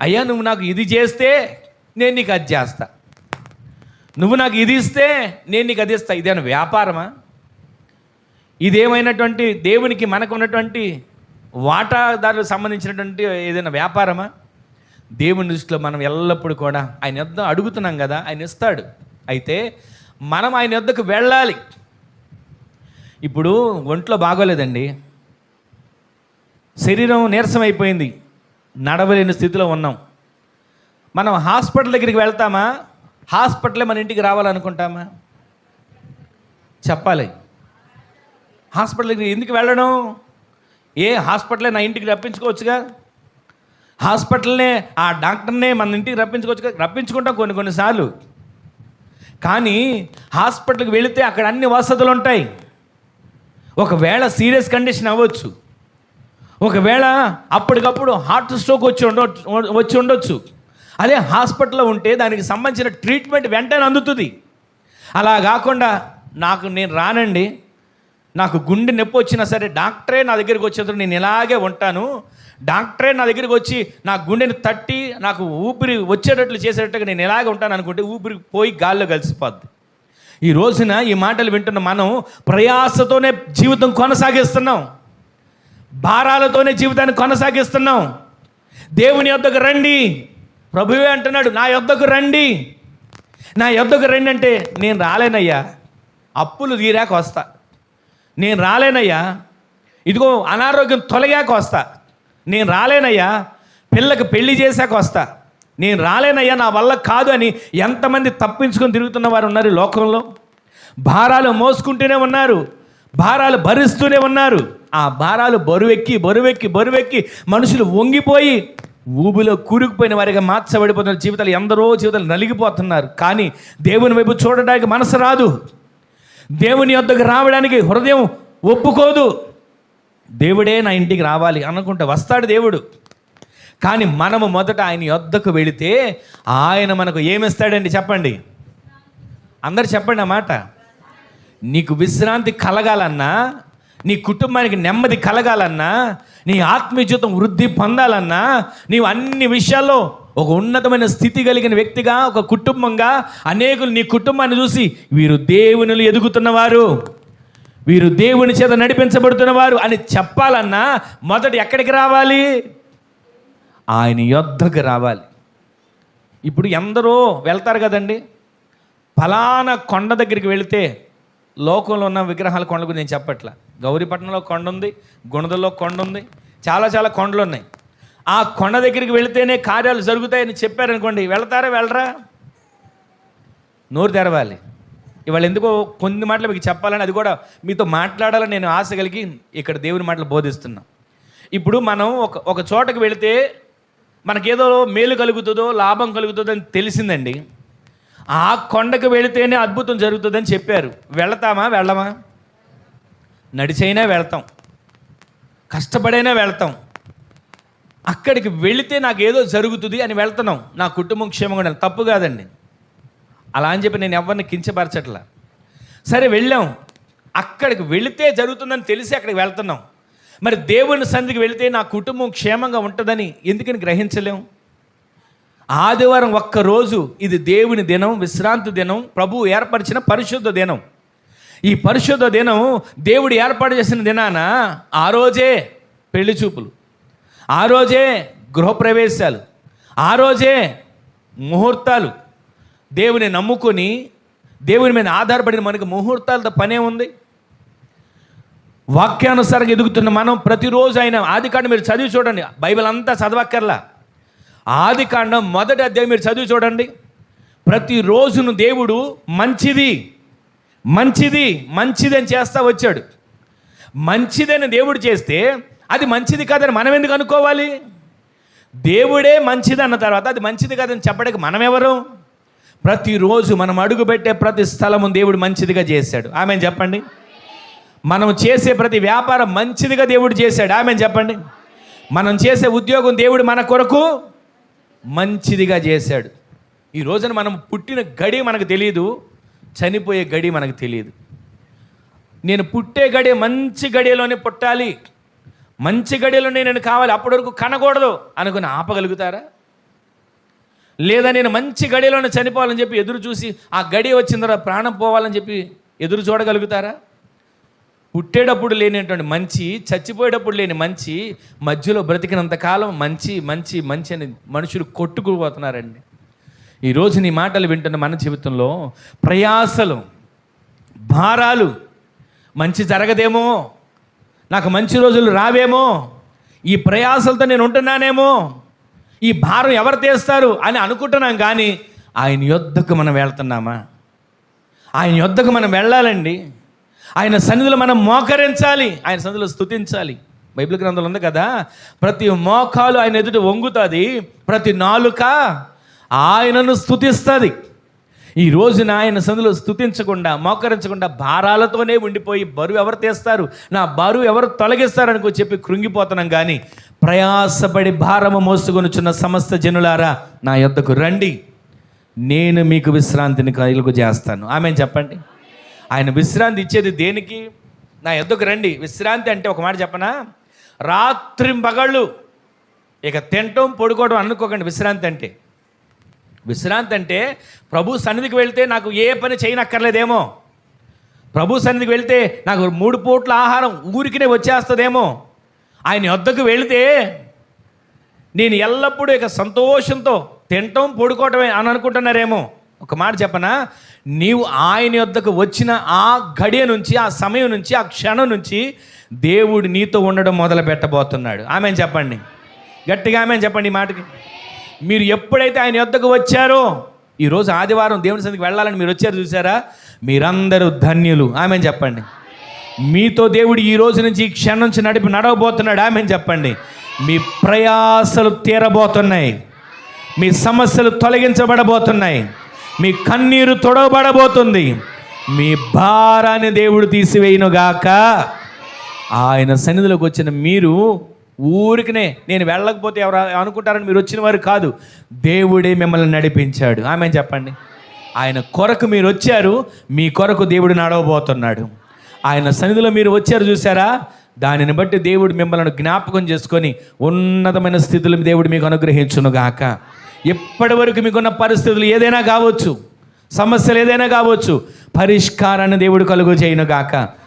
అయ్యా నువ్వు నాకు ఇది చేస్తే నేను నీకు అది చేస్తా. నువ్వు నాకు ఇది ఇస్తే నేను నీకు అది ఇస్తా. ఇదేనా వ్యాపారమా? ఇదేమైనటువంటి దేవునికి మనకు ఉన్నటువంటి వాటాదారులకు సంబంధించినటువంటి ఏదైనా వ్యాపారమా? దేవుని దృష్టిలో మనం ఎల్లప్పుడూ కూడా ఆయన యొద్ద అడుగుతున్నాం కదా ఆయన ఇస్తాడు. అయితే మనం ఆయన యొద్దకు వెళ్ళాలి. ఇప్పుడు ఒంట్లో బాగోలేదండి. శరీరం నీరసం అయిపోయింది. నడవలేని స్థితిలో ఉన్నాం. మనం హాస్పిటల్ దగ్గరికి వెళ్తామా? హాస్పిటలే మన ఇంటికి రావాలనుకుంటామా? చెప్పాలి. హాస్పిటల్ దగ్గరికి ఎందుకు వెళ్ళడం ఏ హాస్పిటలే నా ఇంటికి రప్పించుకోవచ్చుగా? హాస్పిటల్నే ఆ డాక్టర్నే మన ఇంటికి రప్పించుకోవచ్చుగా? రప్పించుకుంటాం కొన్ని కొన్నిసార్లు కానీ హాస్పిటల్కి వెళితే అక్కడ అన్ని వసతులు ఉంటాయి ఒకవేళ సీరియస్ కండిషన్ అవ్వచ్చు. ఒకవేళ అప్పటికప్పుడు హార్ట్ స్ట్రోక్ వచ్చి ఉండ వచ్చి ఉండొచ్చు. అదే హాస్పిటల్లో ఉంటే దానికి సంబంధించిన ట్రీట్మెంట్ వెంటనే అందుతుంది. అలా కాకుండా నాకు నేను రానండి. నాకు గుండె నొప్పి వచ్చినా సరే డాక్టరే నా దగ్గరికి వచ్చేందుకు నేను ఇలాగే ఉంటాను. డాక్టరే నా దగ్గరికి వచ్చి నా గుండెని తట్టి నాకు ఊపిరి వచ్చేటట్లు చేసేటట్టుగా నేను ఇలాగే ఉంటాను అనుకుంటే ఊపిరి పోయి గాల్లో కలిసిపోద్ది. ఈ రోజున ఈ మాటలు వింటున్న మనం ప్రయాసతోనే జీవితం కొనసాగిస్తున్నాం. భారాలతోనే జీవితాన్ని కొనసాగిస్తున్నాం. దేవుని యొద్దకు రండి. ప్రభువే అంటున్నాడు నా యొద్దకు రండి. నా యొద్దకు రండి అంటే నేను రాలేనయ్యా. అప్పులు తీరాక వస్తా. నేను రాలేనయ్యా. ఇదిగో అనారోగ్యం తొలగాక వస్తా. నేను రాలేనయ్యా. పిల్లకి పెళ్ళి చేశాక వస్తా. నేను రాలేనయ్యా నా వల్ల కాదు అని ఎంతమంది తప్పించుకొని తిరుగుతున్న వారు ఉన్నారు ఈ లోకంలో. భారాలు మోసుకుంటూనే ఉన్నారు. భారాలు భరిస్తూనే ఉన్నారు. ఆ భారాలు బరువెక్కి బరువెక్కి బరువెక్కి మనుషులు వంగిపోయి ఊబిలో కూరుకుపోయిన వారిగా మార్చబడిపోతున్న జీవితాలు ఎందరో జీవితాలు నలిగిపోతున్నారు. కానీ దేవుని వైపు చూడడానికి మనసు రాదు. దేవుని యొద్దకు రావడానికి హృదయం ఒప్పుకోదు. దేవుడే నా ఇంటికి రావాలి అనుకుంటే వస్తాడు దేవుడు. కానీ మనము మొదట ఆయన యొద్దకు వెళితే ఆయన మనకు ఏమిస్తాడండి చెప్పండి. అందరు చెప్పండి ఆ మాట. నీకు విశ్రాంతి కలగాలన్నా నీ కుటుంబానికి నెమ్మది కలగాలన్నా నీ ఆత్మీయ జీవితం వృద్ధి పొందాలన్నా నీవు అన్ని విషయాల్లో ఒక ఉన్నతమైన స్థితి కలిగిన వ్యక్తిగా ఒక కుటుంబంగా అనేకులు నీ కుటుంబాన్ని చూసి వీరు దేవునిలు ఎదుగుతున్నవారు వీరు దేవుని చేత నడిపించబడుతున్నవారు అని చెప్పాలన్నా మొదట ఎక్కడికి రావాలి? ఆయన యొద్దకు రావాలి. ఇప్పుడు ఎందరో వెళ్తారు కదండి. ఫలానా కొండ దగ్గరికి వెళితే లోకంలో ఉన్న విగ్రహాల కొండల గురించి నేను చెప్పట్లా. గౌరీపట్నంలో కొండ ఉంది గుణదల్లో కొండ ఉంది చాలా చాలా కొండలు ఉన్నాయి. ఆ కొండ దగ్గరికి వెళితేనే కార్యాలు జరుగుతాయని చెప్పారనుకోండి వెళ్తారా వెళ్ళరా? నోరు తెరవాలి. ఇవాళ ఎందుకో కొన్ని మాటలు మీకు చెప్పాలని అది కూడా మీతో మాట్లాడాలని నేను ఆశ కలిగి ఇక్కడ దేవుని మాటలు బోధిస్తున్నా. ఇప్పుడు మనం ఒక ఒక చోటకు వెళితే మనకేదో మేలు కలుగుతుందో లాభం కలుగుతుందో అని తెలిసిందండి. ఆ కొండకు వెళితేనే అద్భుతం జరుగుతుందని చెప్పారు. వెళతామా వెళ్ళమా? నడిచైనా వెళ్తాం. కష్టపడైనా వెళ్తాం. అక్కడికి వెళితే నాకు ఏదో జరుగుతుంది అని వెళ్తున్నాం. నా కుటుంబం క్షేమంగా ఉండాలి. తప్పు కాదండి. అలా అని చెప్పి నేను ఎవరిని కించపరచట్లా. సరే వెళ్ళాం. అక్కడికి వెళితే జరుగుతుందని తెలిసి అక్కడికి వెళ్తున్నాం. మరి దేవుని సంధికి వెళితే నా కుటుంబం క్షేమంగా ఉంటుందని ఎందుకని గ్రహించలేం? ఆదివారం ఒక్కరోజు ఇది దేవుని దినం విశ్రాంతి దినం ప్రభు ఏర్పరిచిన పరిశుద్ధ దినం. ఈ పరిశుద్ధ దినం దేవుడు ఏర్పాటు చేసిన దినాన ఆ రోజే పెళ్ళి చూపులు ఆ రోజే గృహప్రవేశాలు ఆ రోజే ముహూర్తాలు. దేవుని నమ్ముకొని దేవుని మీద ఆధారపడిన మనకి ముహూర్తాలతో పనే ఉంది. వాక్యానుసారంగా ఎదుగుతున్న మనం ప్రతిరోజు ఆయన ఆది కాండం మీరు చదివి చూడండి. బైబిల్ అంతా చదవక్కర్లా. ఆది కాండం మొదటి అధ్యాయం మీరు చదివి చూడండి. ప్రతిరోజును దేవుడు మంచిది మంచిది మంచిది అని చేస్తా వచ్చాడు. మంచిదని దేవుడు చేస్తే అది మంచిది కాదని మనం ఎందుకు అనుకోవాలి? దేవుడే మంచిది అన్న తర్వాత అది మంచిది కాదని చెప్పడానికి మనం ఎవరు? ప్రతిరోజు మనం అడుగుపెట్టే ప్రతి స్థలము దేవుడు మంచిదిగా చేశాడు. ఆమె చెప్పండి. మనం చేసే ప్రతి వ్యాపారం మంచిదిగా దేవుడు చేశాడు. ఆమె చెప్పండి. మనం చేసే ఉద్యోగం దేవుడు మన కొరకు మంచిదిగా చేశాడు. ఈ రోజున మనం పుట్టిన గడి మనకు తెలియదు చనిపోయే గడి మనకు తెలియదు. నేను పుట్టే గడి మంచి గడియలోనే పుట్టాలి. మంచి గడియలోనే నేను కావాలి. అప్పటి వరకు కనకూడదు అనుకుని ఆపగలుగుతారా? లేదా నేను మంచి గడిలోనే చనిపోవాలని చెప్పి ఎదురు చూసి ఆ గడి వచ్చిన తర్వాత ప్రాణం పోవాలని చెప్పి ఎదురు చూడగలుగుతారా? పుట్టేటప్పుడు లేనటువంటి మంచి చచ్చిపోయేటప్పుడు లేని మంచి మధ్యలో బ్రతికినంత కాలం మంచి మంచి మంచి అని మనుషులు కొట్టుకుపోతున్నారండి. ఈరోజు నీ మాటలు వింటున్న మన జీవితంలో ప్రయాసలు భారాలు మంచి జరగదేమో నాకు మంచి రోజులు రావేమో ఈ ప్రయాసలతో నేను ఉంటున్నానేమో ఈ భారం ఎవరు తీస్తారు అని అనుకుంటున్నాం కానీ ఆయన యొద్దకు మనం వెళ్తున్నామా? ఆయన యొద్దకు మనం వెళ్ళాలండి. ఆయన సన్నిధిలో మనం మోకరించాలి. ఆయన సన్నిధిలో స్తుతించాలి. బైబిల్ గ్రంథంలో ఉంది కదా ప్రతి మోకాలు ఆయన ఎదుట వంగుతుంది ప్రతి నాలుక ఆయనను స్థుతిస్తుంది ఈ రోజున ఆయన సందులో స్థుతించకుండా మోకరించకుండా భారాలతోనే ఉండిపోయి బరువు ఎవరు తీస్తారు? నా బరువు ఎవరు తొలగిస్తారని చెప్పి కృంగిపోతున్నాం కానీ ప్రయాసపడి భారము మోసుకొనుచున్న సమస్త జనులారా నా యొద్దకు రండి. నేను మీకు విశ్రాంతిని కలుగు చేస్తాను. ఆమె చెప్పండి? ఆయన విశ్రాంతి ఇచ్చేది దేనికి? నా యొద్దకు రండి. విశ్రాంతి అంటే ఒక మాట చెప్పనా? రాత్రి పగళ్ళు ఇక తినటం పడుకోవడం అనుకోకండి. విశ్రాంతి అంటే విశ్రాంతి అంటే ప్రభు సన్నిధికి వెళ్తే నాకు ఏ పని చేయనక్కర్లేదేమో. ప్రభు సన్నిధికి వెళ్తే నాకు మూడు పూట్ల ఆహారం ఊరికినే వచ్చేస్తుందేమో. ఆయన వద్దకు వెళితే నేను ఎల్లప్పుడూ ఇక సంతోషంతో తినటం పడుకోవటమే అని అనుకుంటున్నారేమో. ఒక మాట చెప్పనా? నీవు ఆయన యొద్దకు వచ్చిన ఆ గడియ నుంచి ఆ సమయం నుంచి ఆ క్షణం నుంచి దేవుడు నీతో ఉండడం మొదలు పెట్టబోతున్నాడు ఆమె చెప్పండి. గట్టిగా ఆమె చెప్పండి ఈ మాటకి. మీరు ఎప్పుడైతే ఆయన యొద్దకు వచ్చారో ఈరోజు ఆదివారం దేవుని సన్నిధికి వెళ్ళాలని మీరు వచ్చారు చూసారా? మీరందరూ ధన్యులు. ఆమె చెప్పండి. మీతో దేవుడు ఈ రోజు నుంచి ఈ క్షణం నుంచి నడిపి నడవబోతున్నాడు. ఆమె చెప్పండి. మీ ప్రయాసలు తీరబోతున్నాయి. మీ సమస్యలు తొలగించబడబోతున్నాయి. మీ కన్నీరు తొడవబడబోతుంది. మీ భారాన్ని దేవుడు తీసివేయునుగాక. ఆయన సన్నిధిలోకి వచ్చిన మీరు ఊరికనే నేను వెళ్ళకపోతే ఎవరు అనుకుంటారని మీరు వచ్చిన వారు కాదు. దేవుడే మిమ్మల్ని నడిపించాడు. ఆమె చెప్పండి. ఆయన కొరకు మీరు వచ్చారు మీ కొరకు దేవుడు నడవబోతున్నాడు. ఆయన సన్నిధిలో మీరు వచ్చారు చూసారా? దానిని బట్టి దేవుడు మిమ్మల్ని జ్ఞాపకం చేసుకొని ఉన్నతమైన స్థితులు దేవుడు మీకు అనుగ్రహించును గాక ఎప్పటి వరకు మీకున్న పరిస్థితులు ఏదైనా కావచ్చు సమస్యలు ఏదైనా కావచ్చు పరిష్కారాన్ని దేవుడు కలుగు చేయను గాక